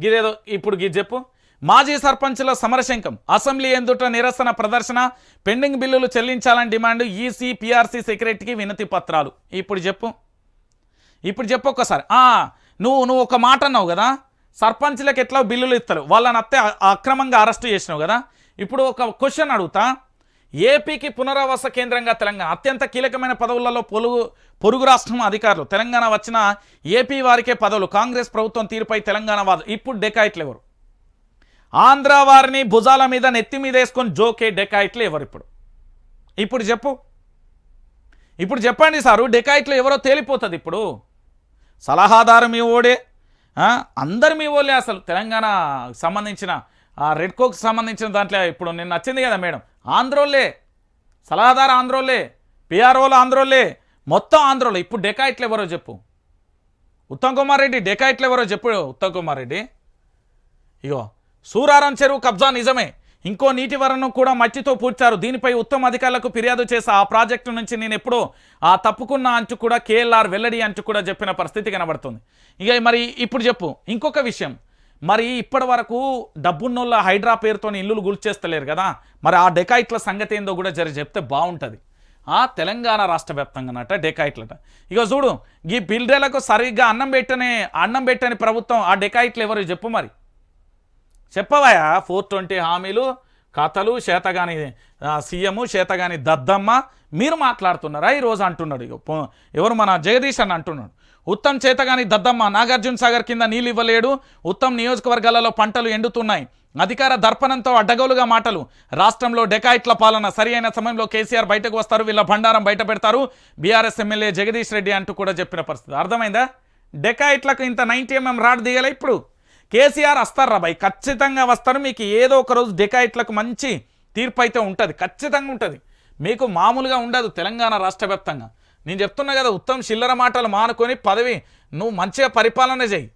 గిదేదో ఇప్పుడు గిది చెప్పు. మాజీ సర్పంచ్ల సమరశంకం అసెంబ్లీ ఎందుట నిరసన ప్రదర్శన పెండింగ్ బిల్లులు చెల్లించాలని డిమాండ్ ఈసీ పిఆర్సీ సెక్రటరీకి వినతి పత్రాలు. ఇప్పుడు చెప్పు. ఇప్పుడు చెప్పు ఒక్కసారి. నువ్వు నువ్వు ఒక మాట అన్నావు కదా సర్పంచ్లకు ఎట్లా బిల్లులు ఇస్తారు? వాళ్ళని అత్తే అక్రమంగా అరెస్ట్ చేసినావు కదా. ఇప్పుడు ఒక క్వశ్చన్ అడుగుతా. ఏపీకి పునరావాస కేంద్రంగా తెలంగాణ. అత్యంత కీలకమైన పదవులలో పొరుగు పొరుగు రాష్ట్రం అధికారులు. తెలంగాణ వచ్చిన ఏపీ వారికే పదవులు. కాంగ్రెస్ ప్రభుత్వం తీరుపై తెలంగాణ వాదు ఇప్పుడు డెకాయిట్లు ఎవరు ఆంధ్ర వారిని భుజాల మీద నెత్తి మీద వేసుకొని జోకే డెకాయిట్లు ఎవరు ఇప్పుడు. ఇప్పుడు చెప్పు. ఇప్పుడు చెప్పండి సారు డెకాయిట్లు ఎవరో తేలిపోతుంది ఇప్పుడు. సలహాదారు మీ ఓడే. అందరు మీ ఓలే అసలు. తెలంగాణ సంబంధించిన ఆ సంబంధించిన దాంట్లో ఇప్పుడు నిన్న నచ్చింది కదా మేడం. ఆంధ్రోళ్ళే సలహాదారు ఆంధ్రోళ్ళే పిఆర్ఓలు ఆంధ్రోళ్ళే మొత్తం ఆంధ్రోలు ఇప్పుడు డెకాయిట్లు ఎవరో చెప్పు. ఉత్తమ్ కుమార్ రెడ్డి డెకాయిట్లు ఎవరో చెప్పు ఉత్తమ్ కుమార్ రెడ్డి. ఇగో సూరారం చెరువు కబ్జా నిజమే. ఇంకో నీటి వరను కూడా మట్టితో పూడ్చారు. దీనిపై ఉత్తమ అధికారులకు ఫిర్యాదు చేసా ఆ ప్రాజెక్టు నుంచి నేను ఎప్పుడో ఆ తప్పుకున్న అంచు కూడా కేఎల్ఆర్ వెల్లడి అంచు కూడా చెప్పిన పరిస్థితి కనబడుతుంది. ఇక మరి ఇప్పుడు చెప్పు. ఇంకొక విషయం. మరి ఇప్పటి వరకు డబ్బున్నోళ్ళ హైడ్రా పేరుతో ఇల్లులు గుల్చేస్తలేరు కదా. మరి ఆ డెకాయిట్ల సంగతి ఏందో కూడా జర చెప్తే బాగుంటుంది ఆ తెలంగాణ రాష్ట్ర వ్యాప్తంగానట డెకాయిట్లట. ఇక చూడు ఈ బిల్డర్లకు సరిగ్గా అన్నం పెట్టని అన్నం పెట్టని ప్రభుత్వం ఆ డెకాయిట్లు ఎవరు చెప్పు మరి. చెప్పవయా ఫోర్ ట్వంటీ హామీలు కథలు చేతగాని సీఎం చేతగాని దద్దమ్మ మీరు మాట్లాడుతున్నారా? ఈరోజు అంటున్నాడు ఇక ఎవరు మన జగదీష్ అని అంటున్నాడు. ఉత్తమ్ చేతగాని దద్దమ్మ నాగార్జున సాగర్ కింద నీళ్ళు ఇవ్వలేడు. ఉత్తమ్ నియోజకవర్గాలలో పంటలు ఎండుతున్నాయి. అధికార దర్పణంతో అడ్డగోలుగా మాటలు. రాష్ట్రంలో డెకాయిట్ల పాలన సరి అయిన సమయంలో కేసీఆర్ బయటకు వస్తారు. వీళ్ళ బండారం బయట పెడతారు. బీఆర్ఎస్ ఎమ్మెల్యే జగదీష్ రెడ్డి అంటూ కూడా చెప్పిన పరిస్థితి. అర్థమైందా? డెకాయిట్లకు ఇంత నైన్టీ ఎంఎం రాడ్ దిగలే ఇప్పుడు. కేసీఆర్ వస్తారా బాయ్ ఖచ్చితంగా వస్తారు. మీకు ఏదో ఒక రోజు డెకాయిట్లకు మంచి తీర్పు అయితే ఉంటుంది. ఖచ్చితంగా ఉంటుంది. మీకు మామూలుగా ఉండదు తెలంగాణ రాష్ట్ర వ్యాప్తంగా. నేను చెప్తున్నా కదా ఉత్తమ్ చిల్లర మాటలు మానుకొని పదవి నువ్వు మంచిగా పరిపాలన చేయి.